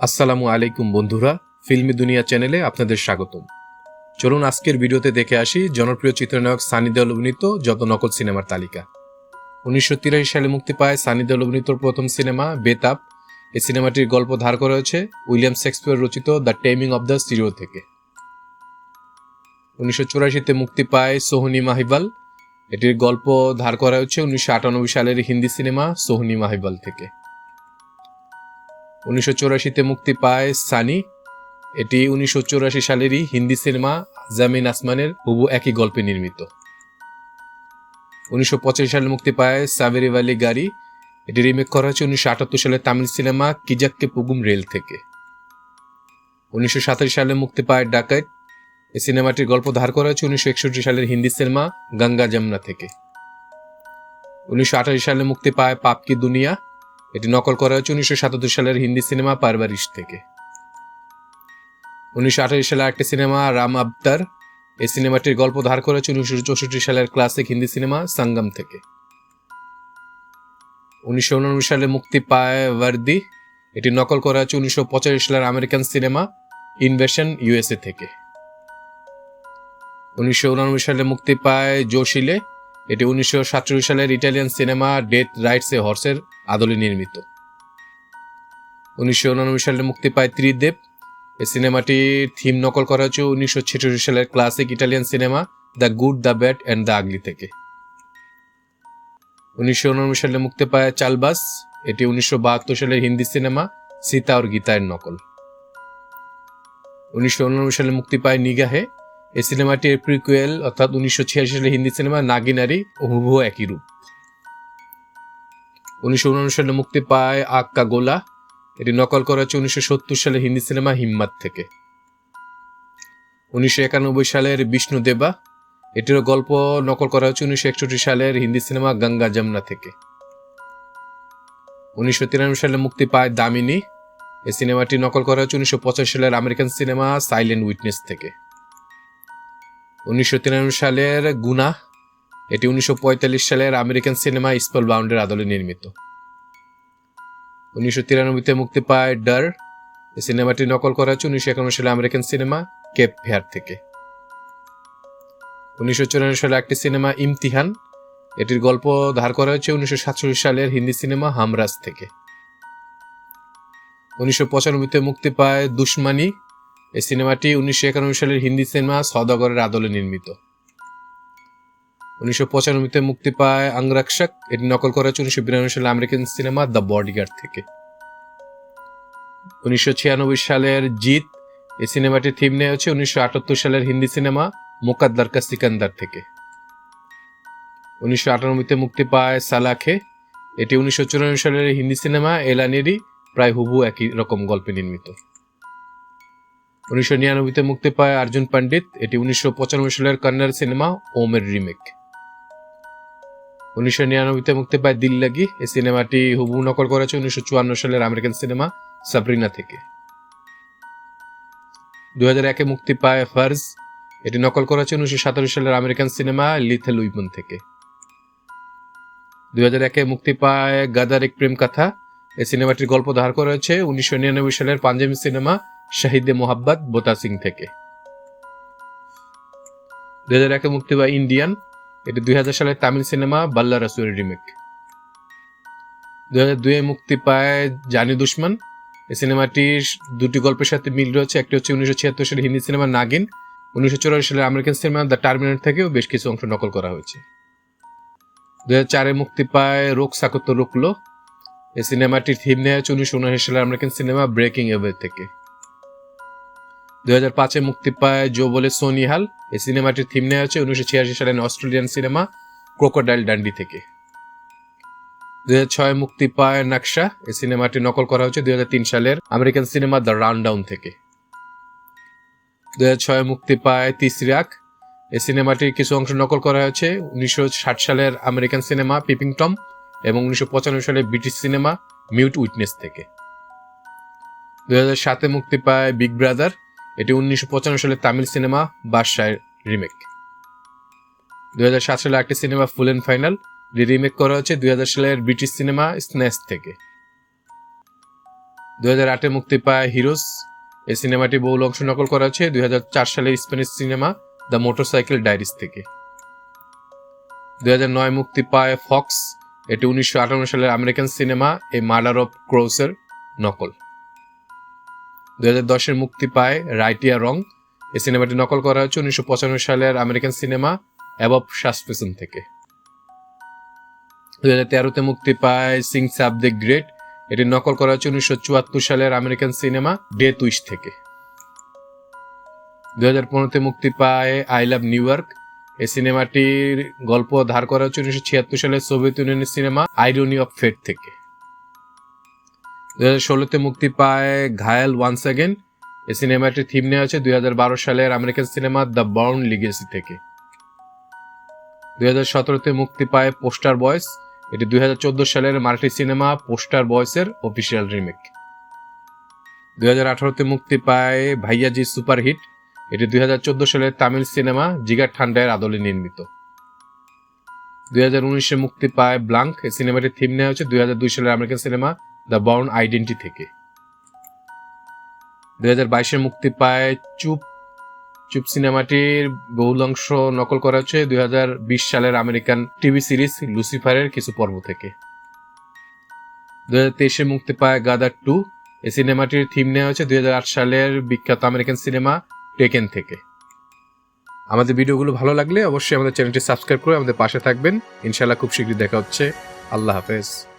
আসসালামু আলাইকুম বন্ধুরা, ফিল্মি দুনিয়া চ্যানেলে আপনাদের স্বাগতম। চলুন আজকের ভিডিওতে দেখে আসি জনপ্রিয় চিত্রনায়ক সানি দেওয়াল অভিনীত যত নকল সিনেমার তালিকা। উনিশশো তিরাশি সালে মুক্তি পায় সানি দেওয়াল অভিনীত প্রথম সিনেমা, বেতাব। এই সিনেমাটির গল্প ধার করা হয়েছে উইলিয়াম শেক্সপিয়ার রচিত the taming of the shrew থেকে। উনিশশো চুরাশিতে মুক্তি পায় সোহনি মাহিবাল। এটির গল্প ধার করা হয়েছে উনিশশো আটানব্বই সালের হিন্দি সিনেমা সোহনি মাহিবাল থেকে। উনিশশো মুক্তি পায় সানি। এটি উনিশশো চৌরাশি সালেরই হিন্দি সিনেমা জামিন আসমানের হুবু একই গল্পে নির্মিত। উনিশশো পঁচাশি সালে মুক্তি পায় সাবেরি ভ্যালি গাড়ি। এটি রিমেক করা হয়েছে উনিশশো আটাত্তর সালে তামিল সিনেমা কিজাক্কে পুগুম রেল থেকে। উনিশশো সাতাশি সালে মুক্তি পায় ডাকাইট এই সিনেমাটির গল্প ধার করা হয়েছে উনিশশো একষট্টি সালের হিন্দি সিনেমা গঙ্গা যমুনা থেকে। উনিশশো আটাশি সালে মুক্তি পায় পাপ কি দুনিয়া। এটি নকল করা হয়েছে উনিশশো সাতাত্তর সালের হিন্দি সিনেমা পারবারিশ থেকে। উনিশশো আঠাশি সালে একটি সিনেমা, রাম আবতার। এই সিনেমাটির গল্প ধার করেছে উনিশশো চৌষট্টি সালের ক্লাসিক হিন্দি সিনেমা, সঙ্গম থেকে। উনিশশো উননব্বই সালে মুক্তি পায় ওয়ার্দি এটি নকল করা হয়েছে উনিশশো পঁচাশি সালের আমেরিকান সিনেমা, ইনভেশন ইউএসএ থেকে। উনিশশো উননব্বই সালে মুক্তি পায় জোশিলে। এটি উনিশশো সাতচল্লিশ সালের Italian cinema death rides a হর্সের আদলে নির্মিত। উনিশশো উননব্বই সালে মুক্তি পায় ত্রিদেব। এই সিনেমাটির থিম নকল করা হয়েছে উনিশশো ছেষট্টি সালের classic Italian cinema the good, the bad and the ugly থেকে। উনিশশো উননব্বই সালে মুক্তি পায় চালবাস। এটি উনিশশো বাহাত্তর সালের হিন্দি সিনেমা সীতা और গীতায়ের নকল। উনিশশো উননব্বই সালে মুক্তি পায় নিগাহে। এই সিনেমাটির প্রিকুয়েল অর্থাৎ উনিশশো ছিয়াশি সালে হিন্দি সিনেমা নাগিনারি হুবহু একই রূপ। উনিশশো উনআশি সালে মুক্তি পায় আক্কা গোলা। এটি নকল করা হচ্ছে উনিশশো সত্তর সালে হিন্দি সিনেমা হিম্মাত থেকে। উনিশশো একানব্বই সালের বিষ্ণু দেবা। এটিরও গল্প নকল করা হচ্ছে উনিশশো একষট্টি সালের হিন্দি সিনেমা গঙ্গা যমুনা থেকে। উনিশশো তিরানব্বই সালে মুক্তি পায় দামিনী। এই সিনেমাটি নকল করা হচ্ছে উনিশশো পঁচাশি সালের আমেরিকান সিনেমা সাইলেন্ট উইটনেস থেকে। উনিশশো তিরানব্বই সালের গুনা, এটি উনিশশো পঁয়তাল্লিশ সালের আমেরিকান সিনেমা স্পল বাউন্ডের আদলে নির্মিত। উনিশশো তিরানব্বইতে মুক্তি পায় ডার, এই সিনেমাটি নকল করা হচ্ছে উনিশশো একান্ন সালে আমেরিকান সিনেমা কেপ ফেয়ার থেকে। উনিশশো চুরানব্বই সালে একটি সিনেমা ইমতিহান, এটির গল্প ধার করা হয়েছে উনিশশো সাতচল্লিশ সালের হিন্দি সিনেমা হামরাজ থেকে। উনিশশো পঁচানব্বইতে মুক্তি পায় দুশ্মানি এই সিনেমাটি উনিশশো একানব্বই সালের হিন্দি সিনেমা সদাগরের আদলে নির্মিত। উনিশশো পঁচানব্বইতে মুক্তি পায় আংরাক্ষক এটি নকল করা হয়েছে উনিশশো বিরানব্বই সালে আমেরিকান সিনেমা দ্য বডিগার্ড থেকে। উনিশশো ছিয়ানব্বই সালের জিত এই সিনেমাটির থিম নেওয়া হচ্ছে উনিশশো আটাত্তর সালের হিন্দি সিনেমা মোকাদ্দার কা সিকান্দার থেকে। উনিশশো আটানব্বইতে মুক্তি পায় সালাখে। এটি উনিশশো চুরানব্বই সালের হিন্দি সিনেমা এলানেরই প্রায় হুবু একই রকম গল্পে নির্মিত। উনিশশো নিরানব্বইতে মুক্তি পায় অর্জুন পণ্ডিত। এটি উনিশশো পঁচানব্বই সালের কন্নড় সিনেমা ওমের রিমেক। উনিশশো নিরানব্বইতে মুক্তি পায় দিল লাগি। এই সিনেমাটি হুবহু নকল করেছে উনিশশো চুয়ান্ন সালের আমেরিকান সিনেমা সাবরিনা থেকে। দুই হাজার একে মুক্তি পায় ফার্জ। এটি নকল করেছে উনিশশো সাতাশ সালের আমেরিকান সিনেমা লিথেল উইপন থেকে। দুই হাজার একে মুক্তি পায় গাদার এক প্রেম কথা এই সিনেমাটির গল্প ধার করা হয়েছে উনিশশো নিরানব্বই সালের পাঞ্জাবি সিনেমা শাহিদে মোহাব্বত বোতা সিং থেকে। দুই হাজার একে মুক্তি পায় ইন্ডিয়ান, এটি দুই হাজার সালের তামিল সিনেমা বাল্লা রাসুরের রিমেক দুই হাজার দুয়ে মুক্তি পায় জানি দুশ্মন এই সিনেমাটির দুটি গল্পের সাথে মিল রয়েছে, একটি হচ্ছে উনিশশো ছিয়াত্তর সালের হিন্দি সিনেমা নাগিন, উনিশশো চুরাশি সালের আমেরিকান সিনেমা দ্য টার্মিনেট থেকেও বেশ কিছু অংশ নকল করা হয়েছে। দুই হাজার চারে মুক্তি পায় রোক সাকত্য রুকলো এই সিনেমাটির থিম নেওয়া হচ্ছে উনিশশো উনআশি সালের আমেরিকান সিনেমা ব্রেকিং এওয়ে থেকে। হাজার পাঁচে মুক্তি পায় জো বলে সোনিহাল এই সিনেমাটির থিম নেওয়া হচ্ছে উনিশশো ছিয়াশি সালের অস্ট্রেলিয়ান সিনেমা ক্রোকোডাইল ডান্ডি থেকে। দুই হাজার ছয় মুক্তি পায় নকশা। এই সিনেমাটি নকল করা হয়েছে হাজার তিন সালের আমেরিকান সিনেমা দ্য রাউন্ডাউন থেকে। দুই হাজার ছয় মুক্তি পায় তিসরিয়াক এই সিনেমাটির কিছু অংশ নকল করা হয়েছে উনিশশো ষাট সালের আমেরিকান সিনেমা পিপিং টম এবং উনিশশো পঁচানব্বই সালের ব্রিটিশ সিনেমা মিউট উইটনেস থেকে। দুই হাজার সাতে মুক্তি পায় বিগ ব্রাদার। এটি উনিশশো সালের তামিল সিনেমা বাদশাহের রিমেক। হাজার সাত সালে একটি cinema full and final remake করা হচ্ছে দুই সালের ব্রিটিশ সিনেমা স্ন্যাচ থেকে। দুই হাজার আটে মুক্তি পায় হিরোস এই সিনেমাটি বহুল অংশ নকল করা হয়েছে দুই হাজার চার সালের Spanish cinema the motorcycle diaries থেকে। দুই নয় মুক্তি পায় ফক্স। এটি উনিশশো আটান্ন সালের American cinema a murder of ক্রোসের নকল। দুই হাজার মুক্তি পায় রাইটিয়া রং। এই সিনেমাটি নকল করা হয়েছে উনিশশো পঁচানব্বই সালের আমেরিকান সিনেমা অ্যাবব সাসপেশন থেকে। দুই হাজার তেরোতে মুক্তি পায় সিং সাব দ্য গ্রেট। এটি নকল করা হয়েছে উনিশশো চুয়াত্তর সালের আমেরিকান সিনেমা ডে টুইস্ট থেকে। দুই হাজার পনেরোতে মুক্তি পায় আই লাভ নিউ ইয়র্ক। এই সিনেমাটির গল্প ধার করা হচ্ছে উনিশশো ছিয়াত্তর সালের সোভিয়েত ইউনিয়নের সিনেমা আইরনি অফ ফেট থেকে। হাজার ষোলোতে মুক্তি পায় ঘায়াল ওয়ান্স অ্যাগেন এই সিনেমাটি থিম নেওয়া হয়েছে দুই হাজার বারো সালের American cinema the Bourne legacy থেকে। দুই হাজার মুক্তি পায় পোস্টার বয়েস এটি দুই হাজার চোদ্দ সালের মাল্টি সিনেমা পোস্টার বয়েসের অফিসিয়াল রিমেক দুই হাজার আঠারোতে মুক্তি পায় ভাইয়াজি সুপারহিট এটি দুই হাজার চোদ্দ সালের তামিল সিনেমা জিগার ঠান্ডায়ের আদলে নির্মিত। দুই হাজার উনিশে মুক্তি পায় ব্লাঙ্ক এই সিনেমাটির থিম নেওয়া হয়েছে দুই হাজার দুই সালের American cinema the Bourne identity থেকে। দুই হাজার বাইশে মুক্তি পায় চুপ চুপ সিনেমাটির বহুল অংশ নকল করা হচ্ছে দুই হাজার বিশ সালের আমেরিকান টিভি সিরিজ লুসিফারের কিছু পর্ব থেকে। দুই হাজার তেইশে মুক্তি পায় গাদার টু, এই সিনেমাটির থিম নেওয়া হয়েছে দুই হাজার আট সালের বিখ্যাত আমেরিকান সিনেমা টেকেন থেকে। আমাদের ভিডিওগুলো ভালো লাগলে অবশ্যই আমাদের চ্যানেলটি সাবস্ক্রাইব করে আমাদের পাশে থাকবেন। ইনশাল্লাহ খুব শীঘ্রই দেখা হচ্ছে। আল্লাহ হাফেজ।